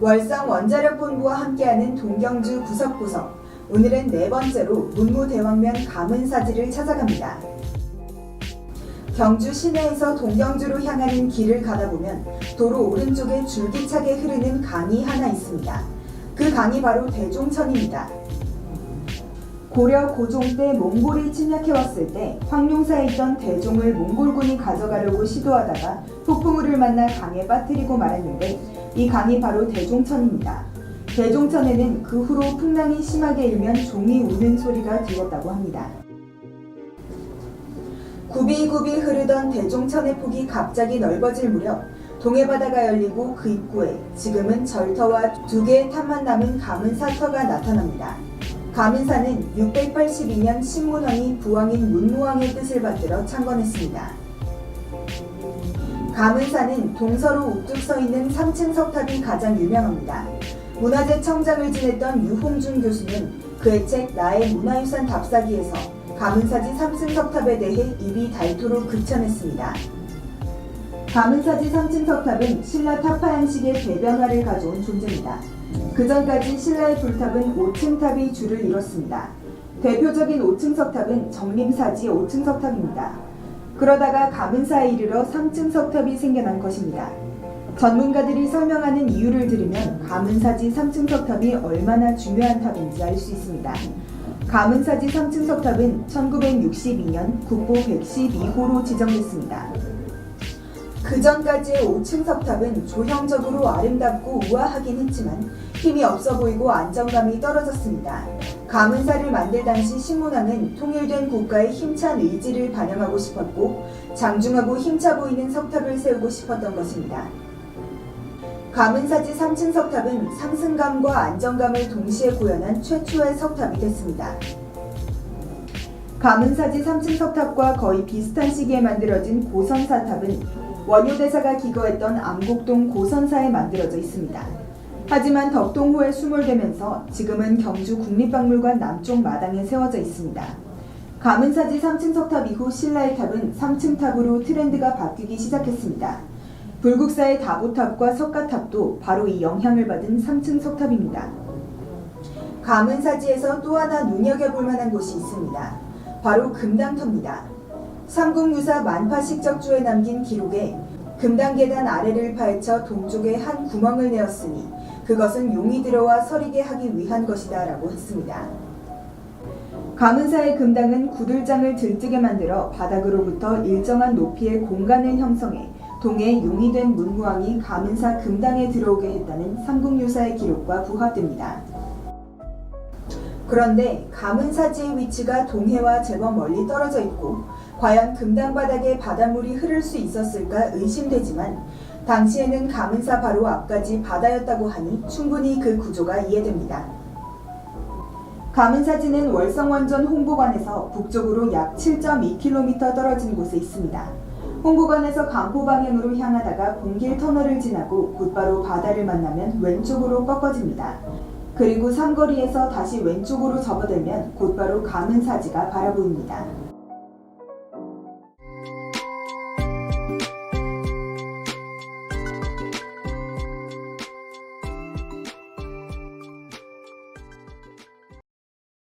월성 원자력본부와 함께하는 동경주 구석구석. 오늘은 네 번째로 문무대왕면 가문사지를 찾아갑니다. 경주 시내에서 동경주로 향하는 길을 가다 보면 도로 오른쪽에 줄기차게 흐르는 강이 하나 있습니다. 그 강이 바로 대종천입니다. 고려 고종 때 몽골이 침략해왔을 때 황룡사에 있던 대종을 몽골군이 가져가려고 시도하다가 폭풍우를 만나 강에 빠뜨리고 말았는데 이 강이 바로 대종천입니다. 대종천에는 그 후로 풍랑이 심하게 일면 종이 우는 소리가 들렸다고 합니다. 굽이굽이 흐르던 대종천의 폭이 갑자기 넓어질 무렵 동해바다가 열리고 그 입구에 지금은 절터와 두 개의 탑만 남은 가문사터가 나타납니다. 가문사는 682년 신문왕이 부왕인 문무왕의 뜻을 받들어 창건했습니다. 가문사는 동서로 우뚝 서 있는 3층 석탑이 가장 유명합니다. 문화재 청장을 지냈던 유홍준 교수는 그의 책 나의 문화유산 답사기에서 가문사지 3층 석탑에 대해 입이 닳도록 극찬했습니다. 가문사지 3층 석탑은 신라 타파 양식의 대변화를 가져온 존재입니다. 그 전까지 신라의 불탑은 5층 탑이 줄을 이뤘습니다. 대표적인 5층 석탑은 정림사지 5층 석탑입니다. 그러다가 가문사에 이르러 3층 석탑이 생겨난 것입니다. 전문가들이 설명하는 이유를 들으면 가문사지 3층 석탑이 얼마나 중요한 탑인지 알 수 있습니다. 가문사지 3층 석탑은 1962년 국보 112호로 지정됐습니다. 그 전까지의 5층 석탑은 조형적으로 아름답고 우아하긴 했지만 힘이 없어 보이고 안정감이 떨어졌습니다. 가문사를 만들 당시 신문왕은 통일된 국가의 힘찬 의지를 반영하고 싶었고 장중하고 힘차 보이는 석탑을 세우고 싶었던 것입니다. 가문사지 3층 석탑은 상승감과 안정감을 동시에 구현한 최초의 석탑이 됐습니다. 가문사지 3층 석탑과 거의 비슷한 시기에 만들어진 고선사탑은 원효대사가 기거했던 암곡동 고선사에 만들어져 있습니다. 하지만 덕동호에 수몰되면서 지금은 경주 국립박물관 남쪽 마당에 세워져 있습니다. 가문사지 3층 석탑 이후 신라의 탑은 3층 탑으로 트렌드가 바뀌기 시작했습니다. 불국사의 다보탑과 석가탑도 바로 이 영향을 받은 3층 석탑입니다. 가문사지에서 또 하나 눈여겨볼 만한 곳이 있습니다. 바로 금당터입니다. 삼국유사 만파식적주에 남긴 기록에 금당계단 아래를 파헤쳐 동쪽에 한 구멍을 내었으니 그것은 용이 들어와 서리게 하기 위한 것이다 라고 했습니다. 가문사의 금당은 구들장을 들뜨게 만들어 바닥으로부터 일정한 높이의 공간을 형성해 동해 용이 된 문무왕이 가문사 금당에 들어오게 했다는 삼국유사의 기록과 부합됩니다. 그런데 가문사지의 위치가 동해와 제법 멀리 떨어져 있고 과연 금당 바닥에 바닷물이 흐를 수 있었을까 의심되지만 당시에는 가문사 바로 앞까지 바다였다고 하니 충분히 그 구조가 이해됩니다. 가문사지는 월성원전 홍보관에서 북쪽으로 약 7.2km 떨어진 곳에 있습니다. 홍보관에서 강포 방향으로 향하다가 공길 터널을 지나고 곧바로 바다를 만나면 왼쪽으로 꺾어집니다. 그리고 삼거리에서 다시 왼쪽으로 접어들면 곧바로 가문사지가 바라보입니다.